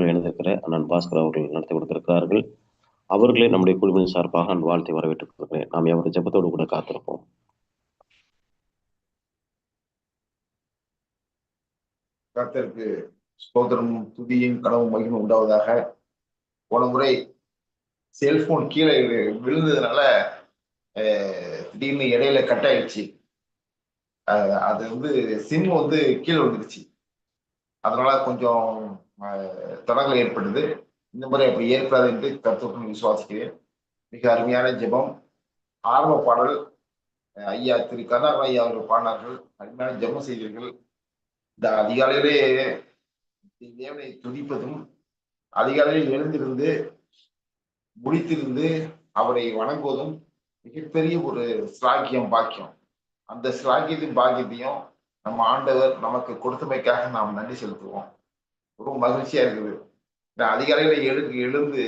ஜெபங்கள் எழுதியிருக்கிற அண்ணன் பாஸ்கர் அவர்கள் நடத்தி கொடுத்திருக்கிறார்கள். அவர்களே நம்முடைய குழுவின் சார்பாக நான் வாழ்த்தை வரவேற்றுக் கொள்கிறேன். நாம் எவரும் ஜெபத்தோடு கூட காத்திருப்போம். கர்த்தருக்கு ஸ்தோத்திரமும் துதியும் கனவும் மகிமும் உண்டாவதாக. போன முறை செல்போன் கீழே விழுந்ததுனால அஹ், திடீர்னு இடையில கட் ஆயிடுச்சு. அஹ், அது வந்து சிம் வந்து கீழே விழுந்துருச்சு. அதனால கொஞ்சம் தடங்கள் ஏற்பட்டது இந்த முறை அப்படி ஏற்படாது என்று கருத்துடன் விசுவாசிக்கிறேன். மிக அருமையான ஜெபம். ஆரம்ப பாடல் ஐயா திரு கருணாகரன் ஐயா அவர்கள் பாடினார்கள். அருமையான ஜெபம் செய்தீர்கள் இந்த அதிகாலையிலே தேவனை துதிப்பதும் அதிகாலையில் எழுந்திருந்து முடித்திருந்து அவரை வணங்குவதும் மிகப்பெரிய ஒரு ஸ்லாக்கியம் பாக்கியம். அந்த ஸ்லாக்கியத்தையும் பாக்கியத்தையும் நம்ம ஆண்டவர் நமக்கு கொடுத்தமைக்காக நாம் நன்றி செலுத்துவோம். ரொம்ப மகிழ்ச்சியா இருக்குது. இந்த அதிகாலையில எழு எழுந்து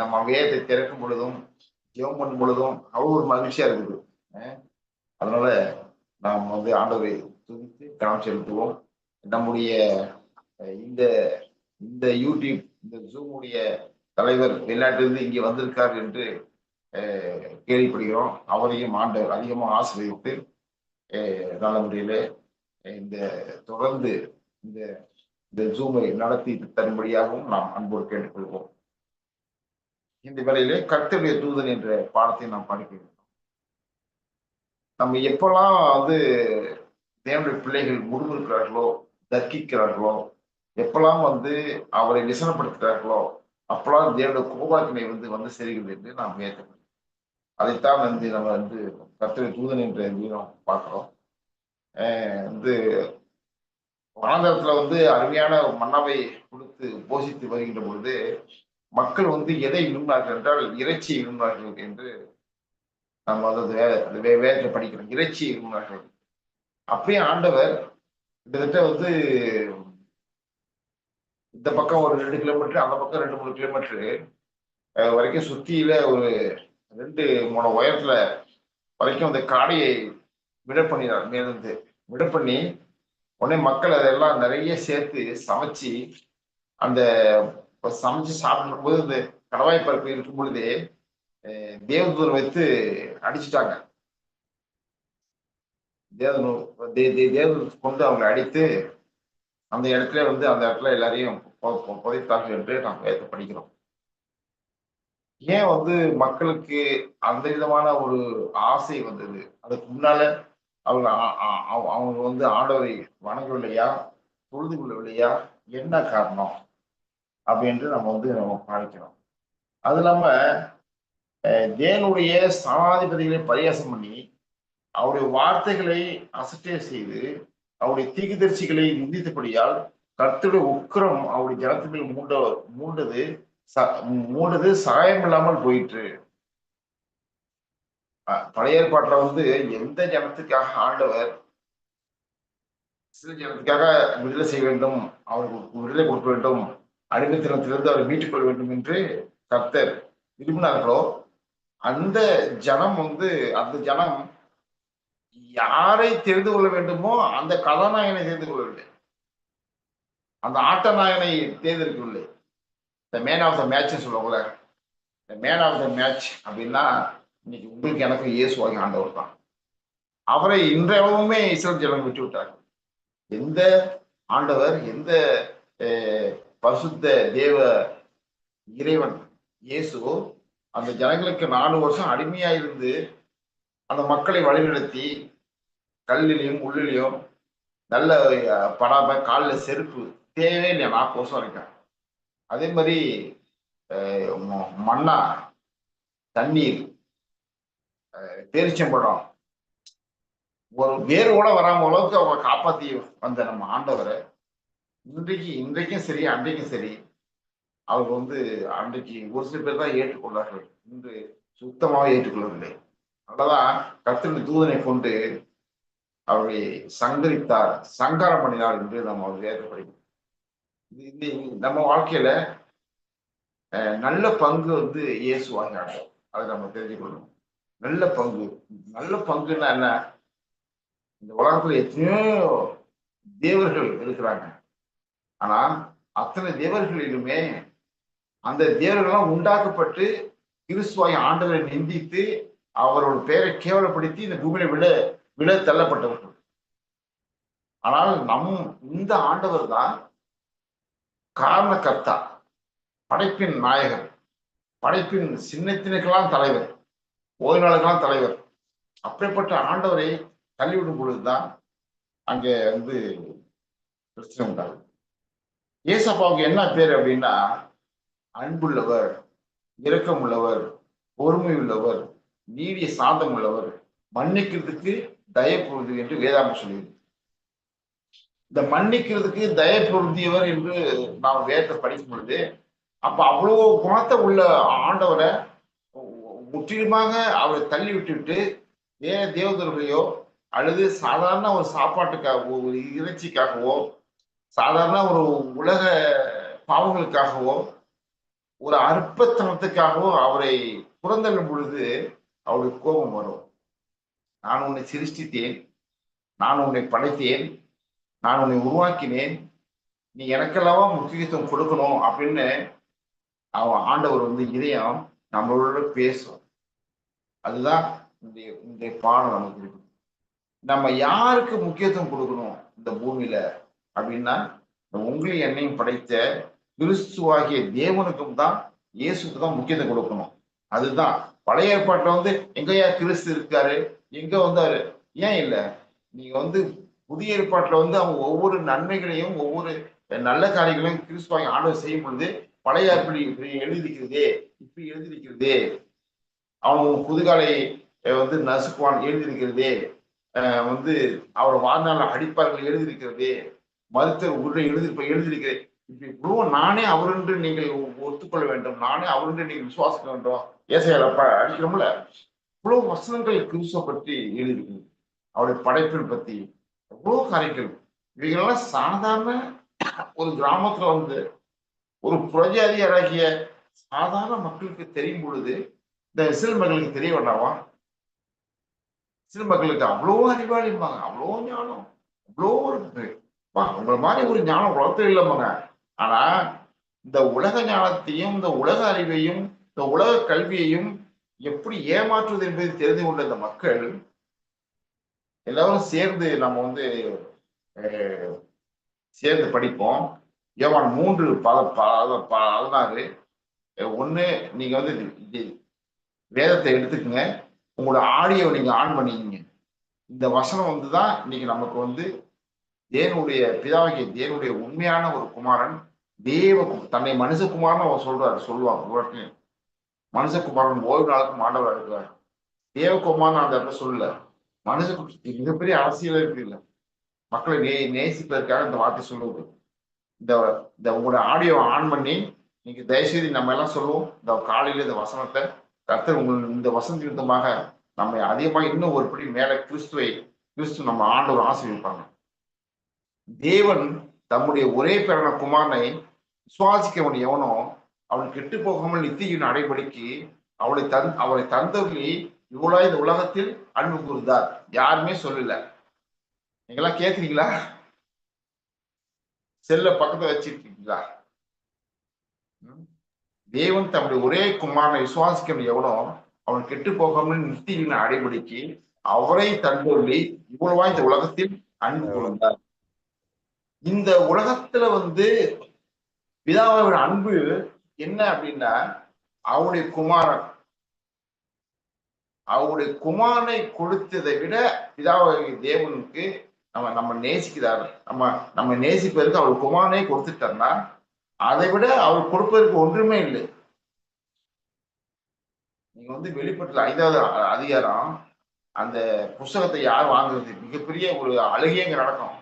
நம்ம வேதத்தை திறக்கும் பொழுதும் ஜெபம் பண்ணும் பொழுதும் அவ்வளோ ஒரு மகிழ்ச்சியா இருக்குது. அதனால நாம் வந்து ஆண்டவரை துதித்து கவனம் செலுத்துவோம். நம்முடைய இந்த இந்த யூடியூப் இந்த ஜூமுடைய தலைவர் வெளிநாட்டிலிருந்து இங்கே வந்திருக்கார் என்று கேள்விப்படுகிறோம். அவரையும் ஆண்டவர் அதிகமாக ஆசிரியத்து நல்ல முறையில் இந்த தொடர்ந்து இந்த இந்த ஜூமை நடத்தி தரும்படியாகவும் நாம் அன்போடு கேட்டுக்கொள்வோம். இந்த வேளையிலே கர்த்தருடைய தூதன் என்ற பாடத்தை நாம் படிக்கிறோம். நம்ம எப்பெல்லாம் வந்து தேவனுடைய பிள்ளைகள் முறுமுறுக்கிறார்களோ தர்க்கிக்கிறார்களோ எப்பெல்லாம் வந்து அவரை விசனப்படுத்துகிறார்களோ அப்பெல்லாம் தேவனுடைய கோபாக்கினை வந்து வந்து சேருகிறது என்று நாம் ஏற்றுக்கணும் அதைத்தான் வந்து நம்ம வந்து கர்த்தருடைய தூதன் என்ற வீரம் பார்க்கிறோம். வந்து வனாந்தரத்துல வந்து அருமையான மன்னவை கொடுத்து போஷித்து வருகின்ற பொழுது மக்கள் வந்து எதை விரும்பினார்கள் என்றால் இறைச்சியை விரும்பினார்கள் என்று நம்ம வந்து அது வே- வே- படிக்கிறோம். இறைச்சியை விரும்பினார்கள் அப்படியே ஆண்டவர் கிட்டத்தட்ட வந்து இந்த பக்கம் ஒரு ரெண்டு கிலோமீட்டர் அந்த பக்கம் ரெண்டு மூணு கிலோமீட்டரு வரைக்கும் சுத்தியில ஒரு ரெண்டு மூணு உயரத்துல வரைக்கும் அந்த காடையை விட பண்ணினார் மேலிருந்து விட பண்ணி உடனே மக்கள் அதெல்லாம் நிறைய சேர்த்து சமைச்சு அந்த சமைச்சு சாப்பிடும் போது இந்த கடவாய் பருப்பு இருக்கும் பொழுதே அஹ் வைத்து அடிச்சுட்டாங்க. தேவதூர் தேவதூர் கொண்டு அவங்களை அடித்து அந்த இடத்துல வந்து அந்த இடத்துல எல்லாரையும் புதைத்தார்கள் என்று நாம் வேத படிக்கிறோம் ஏன் வந்து மக்களுக்கு அந்த விதமான ஒரு ஆசை வந்தது? அதுக்கு முன்னால அவங்க ஆ- ஆ- அவ- அவங்க வந்து ஆண்டவரை வணங்கவில்லையா? தொழுது கொள்ளவில்லையா என்ன காரணம்? அப்படின்ட்டு நம்ம வந்து நம்ம பாதிக்கிறோம். அது இல்லாம தேனுடைய சனாதிபதிகளை பரியாசம் பண்ணி அவருடைய வார்த்தைகளை அசட்டே செய்து அவருடைய தீக்குதரிசிகளை நிந்தித்தபடியால் கர்த்தருடைய உக்கிரம் அவருடைய ஜனத்தின் மேல் மூண்ட மூண்டது ச- மூண்டது சாயம் இல்லாமல் போயிற்று. பழைய ஏற்பாட்டுல வந்து எந்த ஜனத்துக்காக ஆண்டவர் சில ஜனத்துக்காக விடுதலை செய்ய வேண்டும் அவருக்கு விடுதலை கொடுக்க வேண்டும் அடிமைத்தனத்திலிருந்து அவரை மீட்டுக் கொள்ள வேண்டும் என்று கர்த்தர் விரும்பினார்களோ அந்த ஜனம் வந்து அந்த ஜனம் யாரை தெரிந்து கொள்ள வேண்டுமோ அந்த கதாநாயகனை தெரிந்து கொள்ளவில்லை. அந்த ஆட்ட நாயனை தேர்ந்தெடுக்கவில்லை த மேன் ஆஃப் த மேட்ச்னு சொல்லுவாங்களே the man of the match அப்படின்னா இன்னைக்கு உங்களுக்கு எனக்கு இயேசுவாகி ஆண்டவர் தான். அவரை இன்றளவுமே இஸ்ரேல் ஜனம் விட்டு விட்டார் எந்த ஆண்டவர் எந்த பசுத்த தேவ இறைவன் இயேசுவோ அந்த ஜனங்களுக்கு நாலு வருஷம் அடிமையா இருந்து அந்த மக்களை வழிநடத்தி கல்லிலையும் உள்ளிலையும் நல்ல படாம காலில் செருப்பு தேவையே இல்லை நாற்பது வருஷம் வரைக்கும் அதே மாதிரி ம- மண்ணா தண்ணீர் பேரிச்சம்பழம் ஒரு வேறு கூட வராம அளவுக்கு அவங்க காப்பாத்தி வந்த நம்ம ஆண்டவரை இன்றைக்கு இன்றைக்கும் சரி அன்றைக்கும் சரி அவர் வந்து அன்றைக்கு ஒரு சில பேர் தான் ஏற்றுக்கொண்டார்கள் இன்று சுத்தமாக ஏற்றுக்கொள்ளவில்லை. அதனாலதான் கர்த்தரின் தூதனை கொண்டு அவரை சங்கரித்தார் சங்காரம் பண்ணினார் என்று நம்ம அவர் வேத இது நம்ம வாழ்க்கையில அஹ், நல்ல பங்கு வந்து இயேசுவாக ஆண்டவர் அதை நம்ம தெரிஞ்சுக்கொள்ளணும். நல்ல பங்கு. நல்ல பங்குன்னா என்ன? இந்த உலகத்துல எத்தனையோ தேவர்கள் இருக்கிறாங்க. ஆனா அத்தனை தேவர்களிலுமே அந்த தேவர்கள்லாம் உண்டாக்கப்பட்டு கிறிஸ்துவாய் ஆண்டவரை நிந்தித்து அவரோட பெயரை கேவலப்படுத்தி இந்த பூமியில விட விட தள்ளப்பட்டவர்கள். ஆனால் நம் இந்த ஆண்டவர் தான் காரணகர்த்தா படைப்பின் நாயகர் படைப்பின் சின்னத்தினுக்கெல்லாம் தலைவர். ஓய்நாளுக்கெல்லாம் தலைவர். அப்படிப்பட்ட ஆண்டவரை தள்ளிவிடும் பொழுதுதான் அங்கே வந்து பிரச்சனை உண்டாகும் ஏசப்பாவுக்கு என்ன பேர் அப்படின்னா அன்புள்ளவர் இரக்கம் உள்ளவர் பொறுமை உள்ளவர் நீடிய சாந்தம் உள்ளவர் மன்னிக்கிறதுக்கு தயப்பொருது என்று வேதாம சொல்லியது இந்த மன்னிக்கிறதுக்கு தயப்பொருந்தியவர் என்று நாம் வேதத்தை படிக்கும் பொழுது அப்ப அவ்வளவு குணத்தை உள்ள ஆண்டவரை முற்றிலுமாக அவரை தள்ளி விட்டுவிட்டு வேற தேவதர்களையோ அல்லது சாதாரண ஒரு சாப்பாட்டுக்காகவோ ஒரு இறைச்சிக்காகவோ சாதாரண ஒரு உலக பாவங்களுக்காகவோ ஒரு அற்பத்தனத்துக்காகவோ அவரை புறந்தள்ளும் பொழுது அவருக்கு கோபம் வரும். நான் உன்னை சிருஷ்டித்தேன் நான் உன்னை படைத்தேன் நான் உன்னை உருவாக்கினேன் நீ எனக்கெல்லாம் முக்கியத்துவம் கொடுக்கணும் அப்படின்னு அவன் ஆண்டவர் வந்து இதயம் நம்மளோட பேசும் அதுதான் இந்த இந்த பாடம் நமக்கு இருக்கு. நம்ம யாருக்கு முக்கியத்துவம் கொடுக்கணும் இந்த பூமியில அப்படின்னா உங்களையும் என்னையும் படைத்த கிறிஸ்துவாகிய தேவனுக்கும் தான் இயேசுக்கு தான் முக்கியத்துவம் கொடுக்கணும். அதுதான். பழைய ஏற்பாட்டில் வந்து எங்கயா கிறிஸ்து இருக்காரு? எங்க வந்தாரு? ஏன் இல்லை? நீங்க வந்து புதிய ஏற்பாட்டில் வந்து அவங்க ஒவ்வொரு நன்மைகளையும் ஒவ்வொரு நல்ல காரியங்களையும் கிறிஸ்துவாகி ஆண்டவர் செய்யும் பொழுது பழைய ஏற்பாடு இப்படி எழுதியிருக்கிறதே இப்படி எழுதியிருக்கிறதே. அவன் புதுகாலை வந்து நசுக்குவான் எழுதியிருக்கிறதே. வந்து அவரை வாழ்நாள் அடிப்பார்கள் எழுதியிருக்கிறதே. மருத்துவர் உருளை எழுதி எழுதியிருக்கிறேன். இப்படி இவ்வளவு நானே அவரென்று நீங்கள் ஒத்துக்கொள்ள வேண்டும். நானே அவரென்று நீங்கள் விசுவாசிக்க வேண்டும். ஏசையால அடிக்கிறோம்ல? இவ்வளவு வசனங்கள் கிறிஸ்துவ பற்றி எழுதியிருக்கு அவருடைய படைப்பில் பத்தி எவ்வளவு காரியங்கள். இவைகளெல்லாம் சாதாரண ஒரு கிராமத்துல வந்து ஒரு புரஜாதியாராகிய சாதாரண மக்களுக்கு தெரியும் பொழுது இந்த இஸ்ரேல் மக்களுக்கு தெரிய வேண்டாமா? இஸ்ரேல் மக்களுக்கு அவ்வளோ அறிவாளிம்பாங்க அவ்வளோ ஞானம் அவ்வளோ இருக்கு உங்களை மாதிரி ஒரு ஞானம் உலகத்தில் இல்லைம்பாங்க ஆனா இந்த உலக ஞானத்தையும் இந்த உலக அறிவையும் இந்த உலக கல்வியையும் எப்படி ஏமாற்றுவது என்பதை தெரிந்து கொண்ட இந்த மக்கள் எல்லாரும் சேர்ந்து நம்ம வந்து சேர்ந்து படிப்போம். யோவான் மூன்று பல பத பதினாறு. ஒன்று நீங்கள் வந்து இது வேதத்தை எடுத்துக்கங்க. உங்களோட ஆடியோ நீங்கள் ஆன் பண்ணிக்கிங்க. இந்த வசனம் வந்து தான் இன்னைக்கு நமக்கு வந்து தேவனுடைய பிதாவாகிய தேவனுடைய உண்மையான ஒரு குமாரன் தேவ தன்னை மனுஷகுமாரன் அவர் சொல்றாரு சொல்லுவாங்க மனுஷகுமாரன் ஓய்வு நாளுக்கு மாண்டவர் இருக்கிறார். தேவகுமாரன் அந்த இடத்துல சொல்லல. மனுஷ மிகப்பெரிய அரசியலே இருக்கு மக்களை நே நேசிப்பதற்காக இந்த வார்த்தை சொல்லுவது. இந்த இந்த உங்களோட ஆடியோ ஆன் பண்ணி நீங்க தயவுசெய்து நம்ம எல்லாம் சொல்லுவோம். இந்த காலையில இந்த வசனத்தை கர்த்தர் உங்கள் இந்த வசந்த யுத்தமாக நம்ம அதிகமாக இன்னும் ஒரு படி மேலே கிறிஸ்துவை கிறிஸ்து நம்ம ஆண்டவர் ஆசீர்விப்பாங்க தேவன் தம்முடைய ஒரே பிறன குமாரனை விசுவாசிக்கவன் எவனோ அவன் கெட்டு போகாமல் நித்தியின் அடைபடிக்கு அவளை தன் அவளை தந்தவர்களே இவ்வளோ இந்த உலகத்தில் அன்பு கூறுந்தார் யாருமே சொல்லல. நீங்களாம் கேட்குறீங்களா செல்ல பக்கத்துல வச்சிருக்கீங்களா? தேவன் தம்முடைய ஒரே குமாரனை விசுவாசிக்கவன் எவனோ அவன் கெட்டு போகாமல் நித்தியின் அடைபடிக்கு அவரை தந்தவர்களே இவ்வளவா இந்த உலகத்தில் அன்பு கொண்டார். இந்த உலகத்துல வந்து பிதாவோட அன்பு என்ன அப்படின்னா அவருடைய குமாரன். அவருடைய குமாரனை கொடுத்ததை விட பிதாவை தேவனுக்கு நம்ம நம்ம நேசிக்கிறார். நம்ம நம்ம நேசிப்பதற்கு அவர் குமாரனே கொடுத்துட்டார்னா அதை விட அவர் கொடுப்பதற்கு ஒன்றுமே இல்லை. நீங்க வந்து வெளிப்பட்ட ஐந்தாவது அதிகாரம் அந்த புஸ்தகத்தை யார் வாங்குறது? மிகப்பெரிய ஒரு அழுகையங்க நடக்கும்.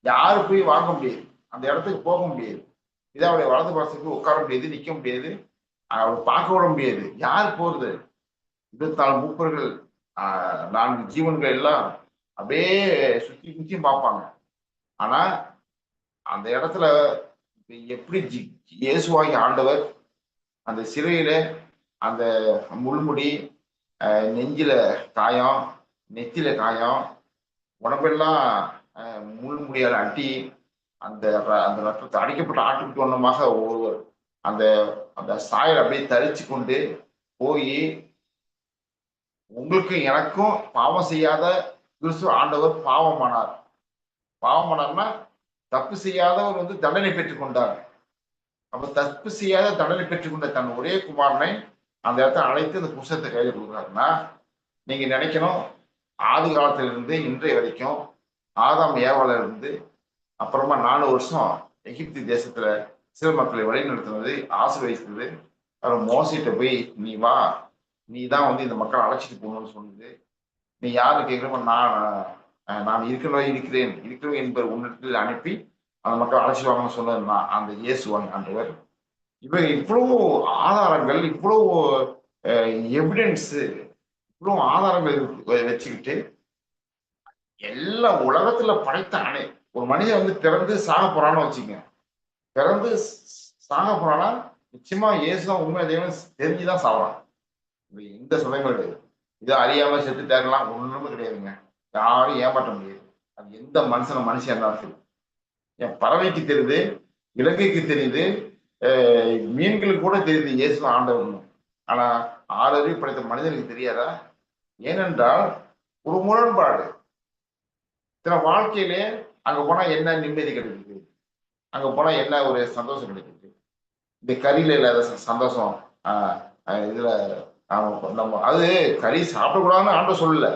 யாரு போய் வாங்க முடியாது. அந்த இடத்துக்கு போக முடியாது. இதை அவருடைய வலது பாசத்துக்கு உட்கார முடியாது நிக்க முடியாது. அவர் பார்க்க விட முடியாது. யார் போறது? இருபத்தி நாலு மூப்பர்கள் ஆஹ் நான்கு ஜீவன்கள் எல்லாம் அப்படியே சுத்தி சுத்தியும் பார்ப்பாங்க. ஆனா அந்த இடத்துல எப்படி இயேசுவாகி ஆண்டவர் அந்த சிறையில அந்த முள்முடி நெஞ்சில காயம் நெத்தியில காயம் உடம்பெல்லாம் முள்முடியால் அட்டி அந்த அந்த ரத்தத்தை அடிக்கப்பட்ட ஆட்டுக்கு ஒன்றமாக ஒருவர் அந்த அந்த சாயல் அப்படியே தரிச்சு கொண்டு போய் உங்களுக்கும் எனக்கும் பாவம் செய்யாத கிறிஸ்துவ ஆண்டவர் பாவமானார். பாவமானார்னா தப்பு செய்யாதவர் வந்து தண்டனை பெற்றுக் கொண்டார் அப்ப தப்பு செய்யாத தண்டனை பெற்றுக்கொண்ட தன் ஒரே குமாரனை அந்த இடத்த அழைத்து அந்த புஸ்தகத்தை கையில் கொடுக்குறாருன்னா நீங்க நினைக்கணும் ஆதி காலத்திலிருந்து இன்றைய வரைக்கும் ஆதாம் ஏவால இருந்து அப்புறமா நாலு வருஷம் எகிப்து தேசத்துல சில மக்களை வழிநடத்தினது ஆசீர்வதித்தது. அவர் மோசிட்ட போய் நீ வா நீ தான் வந்து இந்த மக்களை அழைச்சிட்டு போகணும்னு சொன்னது. நீ யாரு கேட்கிறப்ப நான் நான் இருக்கிறவரை இருக்கிறேன். இருக்கிறேன் என்பவர் உன்னிடத்தில் அனுப்பி அந்த மக்கள் அழைச்சிட்டு வாங்கன்னு சொன்னது நான் அந்த இயேசுவன் அன்றவர் இவர் இவ்வளவு ஆதாரங்கள் இவ்வளவு எவிடன்ஸ் இவ்வளவு ஆதாரங்கள் வச்சுக்கிட்டு எல்லா உலகத்துல படைத்த அணை ஒரு மனிதன் வந்து பிறந்து சாக போறான்னு வச்சுக்கோங்க. பிறந்து சாக போறான்னா நிச்சயமா இயேசுதான் உண்மை தெய்வம் தெரிஞ்சுதான் சாவறான் இந்த எந்த கிடையாது. இதை அறியாம செத்து தேரலாம் கிடையாதுங்க. யாரும் ஏமாற்ற முடியாது. அது எந்த மனுஷன மனுஷன் இருந்தாலும் சரி. என் பறவைக்கு தெரியுது இலங்கைக்கு தெரியுது மீன்களுக்கு கூட தெரியுது இயேசு ஆண்டவர்னு. ஆனா ஆறறிவு படைத்த மனிதனுக்கு தெரியாதா? ஏனென்றால் ஒரு முரண்பாடு. சில வாழ்க்கையிலே அங்க போனா என்ன நிம்மதி கிடைக்குது? அங்க போனா என்ன ஒரு சந்தோஷம் கிடைக்குது? இந்த கறியில இல்லாத சந்தோஷம் ஆஹ் ஆஹ் இதுல ஆமா, நம்ம அது கறி சாப்பிடக்கூடாதுன்னு ஆண்ட சொல்லல.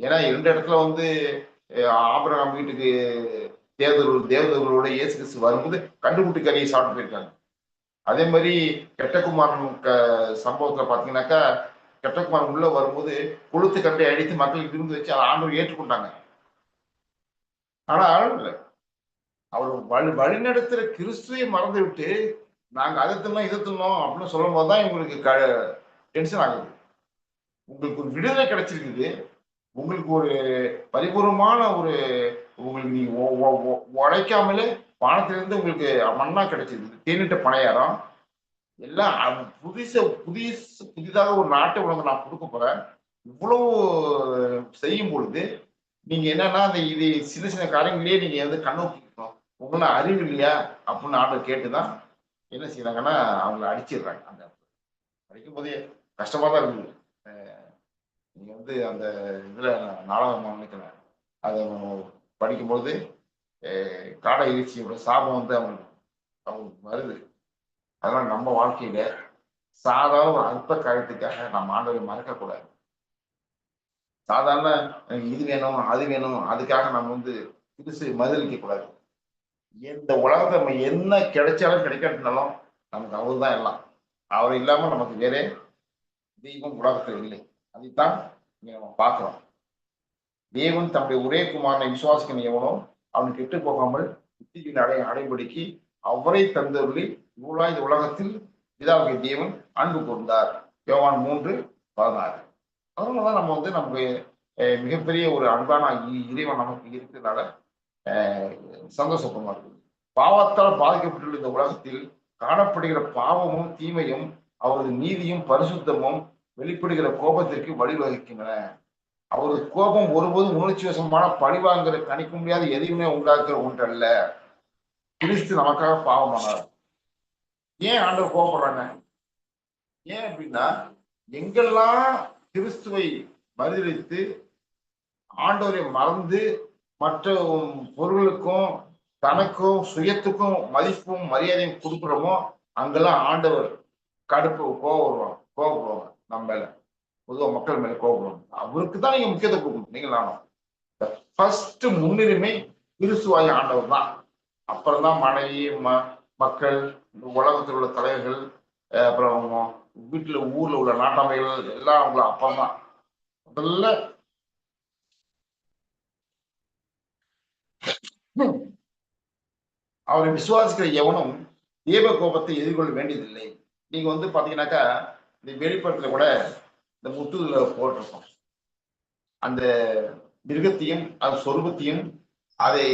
ஏன்னா இரண்டு இடத்துல வந்து ஆபரகம் வீட்டுக்கு தேவதர்கள் தேவதர்களோட இயேசு கிறிஸ்து வரும்போது கண்டுபிட்டு கறியை சாப்பிட்டு போயிருக்காங்க அதே மாதிரி கெட்டகுமாரன் க சம்பவத்துல பாத்தீங்கன்னாக்கா கெட்டகுமாரன் உள்ள வரும்போது கொளுத்து கண்டை அடித்து மக்களுக்கு விருந்து வச்சு அதை ஆண்டவர் ஏற்றுக்கொண்டாங்க. ஆனால் அவள் வழி வழிநடத்துற கிறிஸ்துவை மறந்து விட்டு நாங்க அதை தின்னோம் இதை தின்னோம் அப்படின்னு சொல்லும் போதுதான் இவங்களுக்கு க டென்ஷன் ஆகுது. உங்களுக்கு ஒரு விடுதலை கிடைச்சிருக்குது. உங்களுக்கு ஒரு பரிபூர்வமான ஒரு உங்களுக்கு நீ உழைக்காமலே வானத்திலிருந்து உங்களுக்கு மண்ணா கிடைச்சிருக்கு தேனிட்ட பணையாரம் எல்லாம் புதுச புதிய புதிதாக ஒரு நாட்டை உனக்கு நான் கொடுக்க போறேன். இவ்வளவு செய்யும் பொழுது நீங்க என்னன்னா அந்த இது சின்ன சின்ன காரியங்களே நீங்க வந்து கண்ணோக்கிக்கணும் உங்களை அறிவு இல்லையா? அப்படின்னு ஆர்டர் கேட்டுதான் என்ன செய்யறாங்கன்னா அவங்கள அடிச்சிடுறாங்க அந்த இடத்துல. அடிக்கும் போதே கஷ்டமா தான் இருக்குது நீங்க வந்து அந்த இதுல நாடகம் நினைக்கிறேன் அதை படிக்கும்போது காடை இறைச்சியோட சாபம் வந்து அவங்களுக்கு அவங்களுக்கு வருது. அதனால நம்ம வாழ்க்கையில சாதாரண ஒரு அல்ப காரியத்துக்காக நம்ம ஆண்டவரை மறக்கக்கூடாது. சாதாரண இது வேணும் அது வேணும் அதுக்காக நம்ம வந்து புதுசு மதிலிக்க கூடாது இந்த உலகத்துல நம்ம என்ன கிடைச்சாலும் கிடைக்காட்டினாலும் நமக்கு அவர் தான் எல்லாம். அவர் இல்லாம நமக்கு வேற தெய்வம் உலகத்தில் இல்லை. அதைத்தான் இங்க நம்ம பார்க்கிறோம். தேவன் தம்முடைய ஒரே குமாரனை விசுவாசிக்கணும் எவனோ அவன் கெட்டு போகாமல் புத்தியின் அடை அடைபடிக்கு அவரை தந்தருளி இவ்வளோ இந்த உலகத்தில் பிதாவுடைய தேவன் அன்பு கூர்ந்தார். யோவான் மூன்று பதினாறு. அதனாலதான் நம்ம வந்து நமக்கு அஹ், மிகப்பெரிய ஒரு அன்பான இ- இறைவன் நமக்கு இருக்கிறதுனால அஹ், சந்தோஷப்படமா இருக்குது பாவத்தால் பாதிக்கப்பட்டுள்ள இந்த உலகத்தில் காணப்படுகிற பாவமும் தீமையும் அவரது நீதியும் பரிசுத்தமும் வெளிப்படுகிற கோபத்திற்கு வழிவகுக்கின்றன அவரது கோபம் ஒருபோதும் உணர்ச்சி வசமான பழிவாங்கிற கணிக்க முடியாத எதையுமே உண்டாக்குற ஒன்றல்ல. கிறிஸ்து நமக்காக பாவமானார். ஏன் ஆண்டவர் கோபப்படுறாங்க? ஏன் அப்படின்னா எங்கெல்லாம் கிறிஸ்துவை பதிலளித்து ஆண்டவரை மறந்து மற்ற பொருளுக்கும் தனக்கும் சுயத்துக்கும் மதிப்பும் மரியாதையும் கொடுக்குறோமோ அங்கெல்லாம் ஆண்டவர் கடுப்பு கோவம் வருவாங்க கோவப்படுவாங்க நம்ம மேல. பொதுவாக மக்கள் மேல கோபம் அவருக்கு தான் நீங்க முக்கியத்துவம் கொடுக்கணும். நீங்க நானும். ஃபர்ஸ்ட் முன்னுரிமை கிறிஸ்துவாய ஆண்டவர் தான். அப்புறம் தான் மனைவி ம மக்கள் உலகத்தில் உள்ள தலைவர்கள் அப்புறம் வீட்டுல ஊர்ல உள்ள நாட்டாமைகள் எல்லாம் அவங்கள அப்பா தான். முதல்ல அவரை விசுவாசிக்கிற எவனும் தேவ கோபத்தை எதிர்கொள்ள வேண்டியதில்லை. நீங்க வந்து பாத்தீங்கன்னாக்கா இந்த வெளிப்படத்துல கூட இந்த முட்டுல போட்டிருக்கோம் அந்த மிருகத்தையும் அது சொருபத்தையும் அதை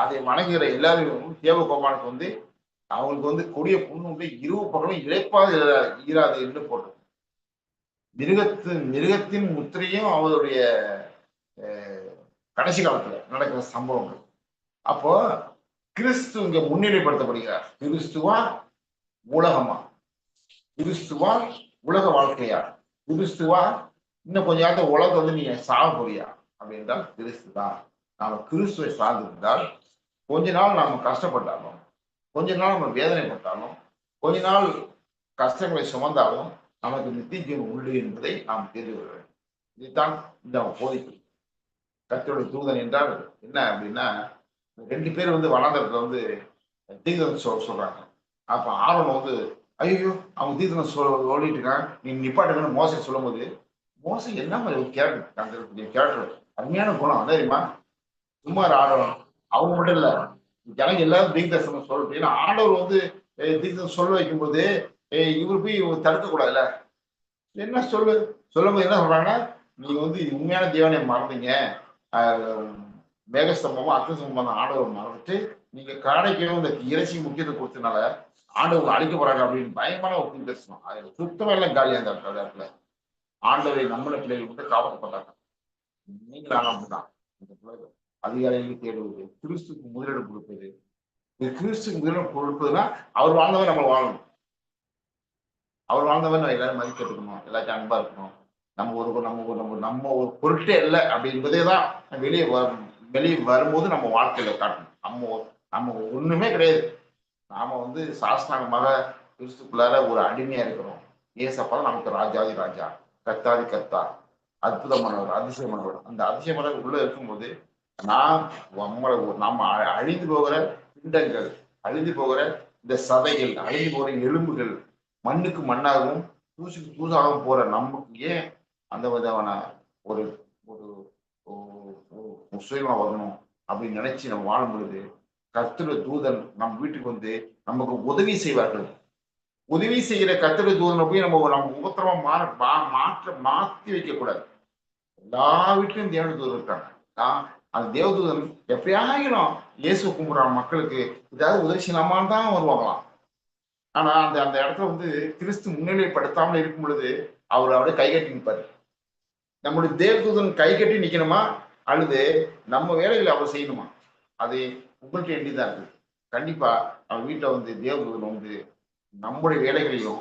அதை வணங்குகிற எல்லாரும் தேவகோபாலுக்கு வந்து அவங்களுக்கு வந்து கொடிய புண்ணு வந்து இரவு பகலும் இழைப்பாது ஈராது என்று போட்டிருக்கும் மிருகத்து மிருகத்தின் முத்திரையும் அவருடைய கடைசி காலத்துல நடக்கிற சம்பவங்கள். அப்போ கிறிஸ்து இங்க முன்னிலைப்படுத்தப்படுகிறார். கிறிஸ்துவா உலகமா? கிறிஸ்துவா உலக வாழ்க்கையா? கிறிஸ்துவா இன்னும் கொஞ்ச நேரத்துல உலகம் வந்து நீங்க சாக போறியா? அப்படின்றால் கிறிஸ்து தான் நாம கிறிஸ்துவை சார்ந்திருந்தால் கொஞ்ச நாள் நாம கஷ்டப்பட்டாலும் கொஞ்ச நாள் நம்ம வேதனைப்பட்டாலும் கொஞ்ச நாள் கஷ்டங்களை சுமந்தாலும் நமக்கு நித்திய ஜீவன் உண்டு என்பதை நாம் தெரிந்து கொள்ள வேண்டும். இதுதான் இந்த போதிப்பு கத்தியோட தூதன் என்றால் என்ன அப்படின்னா ரெண்டு பேர் வந்து வளர்ந்ததுல வந்து தீர்த்தம் சொல் சொல்றாங்க. அப்ப ஆர்வம் வந்து ஐயோ அவன் தீர்த்தம் சொல்ல சொல்லிட்டு இருக்கான் நீ நிப்பாட்டுங்கன்னு மோசை சொல்லும்போது மோசை என்ன மாதிரி கேரக்டர் அந்த கேரக்டர் அருமையான குணம். அதான் தெரியுமா? சும்மா ஆடவன். அவங்க மட்டும் இல்லை. ஜனங்க எல்லாரும் தீர்த்தம் சொல்லிட்டு ஏன்னா ஆண்டவர் வந்து தீர்த்தம் சொல்ல வைக்கும்போது போது இவர் போய் இவர் தடுக்க என்ன சொல்லு? சொல்லும்போது என்ன சொல்றாங்கன்னா நீங்க வந்து உண்மையான தேவனை மறந்தீங்க. மேகஸ்தம்பமும் அர்த்த சம்பந்தம் ஆண்டவர் மறந்துட்டு நீங்க காடைக்கும் இந்த இறைச்சி முக்கியத்துவம் கொடுத்தனால ஆண்டவர் அழிக்க போறாங்க அப்படின்னு பயமான ஒரு பேசணும் அது சுத்தமா எல்லாம் காலியா அந்த இடத்துல ஆண்டவரை நம்மள பிள்ளைகள் மட்டும் காப்பாற்றப்பட்டாங்க நீங்களும் அப்படிதான். இந்த பிள்ளைகள் அதிகாரிகளை தேடுவது கிறிஸ்துக்கு முதலிடம் கொடுப்பது இந்த கிறிஸ்துக்கு முதலிடம் கொடுப்பதுன்னா அவர் வாழ்ந்தவன் நம்ம வாழணும். அவர் வாழ்ந்தவன் நம்ம எல்லாரும் மதிக்கட்டுக்கணும் எல்லாத்தையும் அன்பா இருக்கணும். நம்ம ஒரு நம்ம ஒரு நம்ம நம்ம ஒரு பொருட்டே இல்லை அப்படின்றதே தான் வெளியே வரும். வெளியே வரும்போது நம்ம வாழ்க்கையில காட்டணும். நம்ம நம்ம ஒண்ணுமே கிடையாது. நாம வந்து சாஸ்தாங்கமாக கிறிஸ்துக்குள்ளார ஒரு அடிமையா இருக்கிறோம். ஏசப்பால நமக்கு ராஜாதி ராஜா கத்தாதி கத்தா அற்புதமானவர் அதிசயமானவர் அந்த அதிசயமானவர் உள்ள இருக்கும்போது நாம் நம்மளை நம்ம அழிந்து போகிற பிண்டங்கள் அழிந்து போகிற இந்த சதைகள் அழிந்து போகிற எலும்புகள் மண்ணுக்கு மண்ணாகவும் தூசுக்கு தூசாகவும் போற நமக்கு ஏன் அந்த விதமான ஒரு ஒரு ஒரு- ஒரு சுயமா வரணும் அப்படின்னு நினைச்சு நம்ம வாழும் பொழுது கத்திர தூதன் நம்ம வீட்டுக்கு வந்து நமக்கு உதவி செய்வார்கள். உதவி செய்கிற கத்திர தூதனை போய் நம்ம நம்ம உபத்திரமா மாற மாற்ற மாத்தி வைக்க கூடாது எல்லா வீட்லயும் தேவன தூதன் இருக்காங்க. அந்த தேவதூதன் எப்பயாயிலும் இயேசு கும்பிடுற மக்களுக்கு ஏதாவது உதவி செய்யலாமான்னு தான் வருவாங்களாம். ஆனா அந்த அந்த இடத்துல வந்து கிறிஸ்து முன்னிலைப்படுத்தாமல் இருக்கும் பொழுது அவர் அவரை கை கட்டி நிற்பாரு நம்முடைய தேவதூதன் கை கட்டி நிக்கணுமா? அல்லது நம்ம வேலைகளை அவர் செய்யணுமா? அது உங்கள்கிட்ட எண்ணிதான் இருக்கு கண்டிப்பா அவன் வீட்டில் வந்து தேவதூதன் வந்து நம்முடைய வேலைகளையும்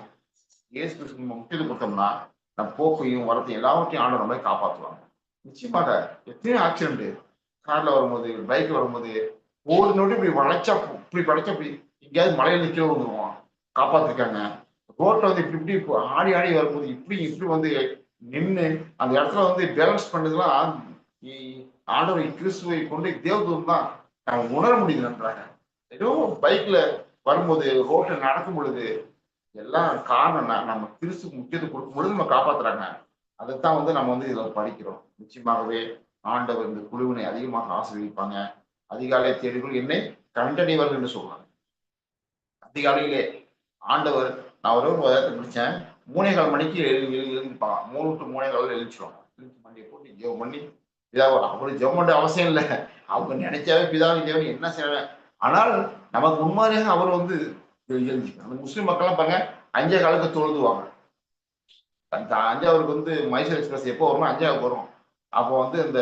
இயேசு முக்கியத்துவம் கொடுத்தோம்னா நம்ம போக்கையும் வரத்தையும் எல்லாவற்றையும் ஆண்டு நம்மளை காப்பாற்றுவாங்க நிச்சயமாக எத்தனையோ ஆக்சிடென்ட் கார்ல வரும்போது பைக்ல வரும்போது ஒரு நோட்டி இப்படி வளைச்சா இப்படி படைச்சா இப்படி எங்கேயாவது மலையில நிற்க வந்துருவோம் காப்பாத்திருக்காங்க. ரோட்ல வந்து இப்படி இப்படி இப்போ ஆடி ஆடி வரும்போது இப்படி இப்படி வந்து நின்று அந்த இடத்துல வந்து பேலன்ஸ் பண்ணதுலாம் ஆண்டவர் கிறிஸ்துவை கொண்டு தேவதூதன் தான் நம்ம உணர முடியுது நன்றாக ஏதோ பைக்ல வரும்போது ரோட்ல நடக்கும் பொழுது எல்லாம் காரணம் என்ன? நம்ம திருச்சி முக்கியத்துவம் கொடுக்கும் பொழுது நம்ம காப்பாத்துறாங்க. அதைத்தான் வந்து நம்ம வந்து இதில் படிக்கிறோம். நிச்சயமாகவே ஆண்டவர் இந்த குழுவினை அதிகமாக ஆசிரியப்பாங்க அதிகாலை தேடிகள் என்னை கண்டடைவர் என்று சொல்றாங்க. அதிகாலையிலே ஆண்டவர் நான் ஒரு ஒரு வேதத்தை படிச்சேன் மூணே கால் மணிக்கு எழு எழுந்திருப்பாங்க மூணு டு மூணே காலில் எழுச்சிருவாங்க எழுச்சி மண்டியை போட்டு ஜெபம் பண்ணி பிதாவை அவங்களுக்கு ஜெபம் பண்ண அவசியம் இல்லை. அவங்க நினைச்சாவே பிதாவின் தேவன் என்ன செய்யறேன் ஆனால் நமக்கு முன்மாதிரியாக அவர் வந்து அந்த முஸ்லீம் மக்கள்லாம் பாருங்க அஞ்சே காலத்துக்கு தொழுதுவாங்க. அந்த அஞ்சாவருக்கு வந்து மைசூர் எக்ஸ்பிரஸ் எப்போ வருமோ அஞ்சாவுக்கு வரும். அப்போ வந்து இந்த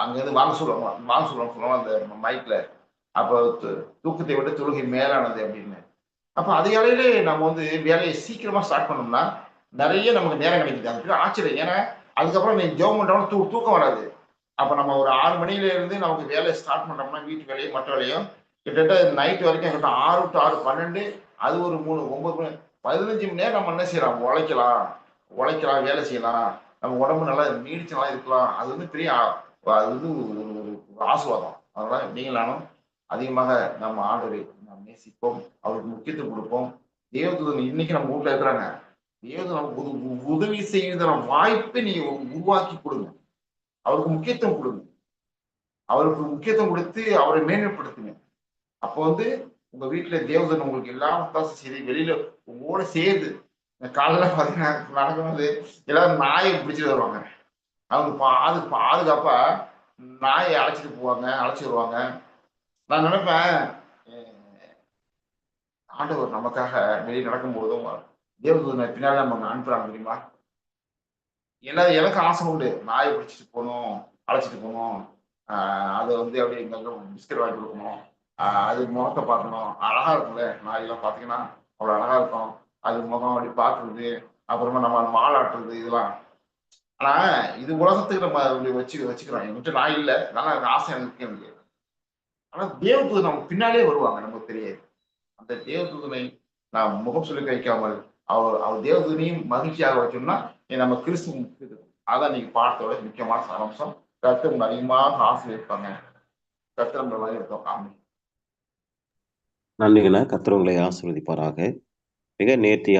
அங்கேருந்து வாங்க சொல்லுவாங்க வாங்க சொல்லுவாங்க சொல்லுவாங்க அந்த மைக்கில் அப்போ தூக்கத்தை விட தொழுகை மேலானது அப்படின்னு. அப்போ அதிகாலையிலே நம்ம வந்து வேலையை சீக்கிரமாக ஸ்டார்ட் பண்ணோம்னா நிறைய நமக்கு நேரம் கிடைக்குது. அதுக்கு ஆச்சரியம். ஏன்னா அதுக்கப்புறம் நீ ஜோம் பண்ணுறவங்க தூ தூக்கம் வராது. அப்போ நம்ம ஒரு ஆறு மணில இருந்து நமக்கு வேலையை ஸ்டார்ட் பண்ணோம்னா வீட்டு வேலையும் மற்ற வேலையும் கிட்டத்தட்ட நைட் வரைக்கும் கிட்ட ஆறு டு ஆறு பன்னெண்டு அது ஒரு மூணு ஒன்பது மணி பதினஞ்சு மணி நேரம் நம்ம என்ன செய்யலாம்? உழைக்கலாம். உழைக்கலாம் வேலை செய்யலாம். நம்ம உடம்பு நல்லா நீடிச்சு நல்லா இருக்கலாம். அது வந்து பெரிய அது வந்து ஒரு ஒரு ஆசுவாதம். ஆசீர்வாதம் அதனால நீங்களானும் அதிகமாக நம்ம ஆண்டவரை நாம் நேசிப்போம். அவருக்கு முக்கியத்துவம் கொடுப்போம். தேவதூதன் இன்னைக்கு நம்ம வீட்டில் இருக்கிறாங்க. தேவதூதன் நமக்கு உத- உ- உதவி செய்கிற வாய்ப்பை நீங்க உருவாக்கி கொடுங்க. அவருக்கு முக்கியத்துவம் கொடுங்க. அவருக்கு முக்கியத்துவம் கொடுத்து அவரை மேன்மைப்படுத்துங்க. அப்போ வந்து உங்க வீட்டுல தேவதன் உங்களுக்கு எல்லா தான் செய்து வெளியில உங்களோட சேர்ந்து காலைல பாத்தீங்கன்னா நடக்கும்போது எல்லாரும் நாயை பிடிச்சிட்டு வருவாங்க. அவங்க பாது பாதுகாப்பா நாயை அழைச்சிட்டு போவாங்க அழைச்சிட்டு வருவாங்க. நான் நினைப்பேன் ஆண்டவர் நமக்காக வெளியே நடக்கும்போதும் தேவதூதனை பின்னால் நம்ம அனுப்புறாங்க தெரியுமா? என்ன எனக்கு ஆசை உண்டு. நாயை பிடிச்சிட்டு போகணும் அழைச்சிட்டு போகணும். அது அதை வந்து அப்படியே எங்களுக்கு பிஸ்கட் வாங்கி கொடுக்கணும். அது முகத்தை பார்க்கணும். அழகா இருக்கும்ல நாயெல்லாம் பார்த்தீங்கன்னா அவ்வளோ அழகா இருக்கும். அது முகம் அப்படி பார்க்குறது அப்புறமா நம்ம மாலாட்டுறது இதெல்லாம். ஆனா இது உலகத்துக்கு நம்ம அப்படி வச்சு வச்சுக்கிறோம். என்கிட்ட நாய் இல்லை. அதனால எனக்கு ஆசை எனக்கு எனக்கு ஆனா தேவதூதன் நமக்கு பின்னாலே வருவாங்க நமக்கு தெரியாது. அந்த தேவதூதனை நாம் முகம் சொல்லி வைக்காமல் அவர் அவர் தேவதனையும் மகிழ்ச்சியாக வச்சோம்னா நம்ம கிறிஸ்து அதான் நீங்க பாடத்தோட முக்கியமான சாரம்சம். கருத்து அதிகமாக ஆசை வைப்பாங்க கருத்து நம்ம இருக்கோம் காமி நன்றிங்கண்ணா கர்த்தர் உங்களை ஆசீர்வதிப்பாராக. மிக நேர்த்தியா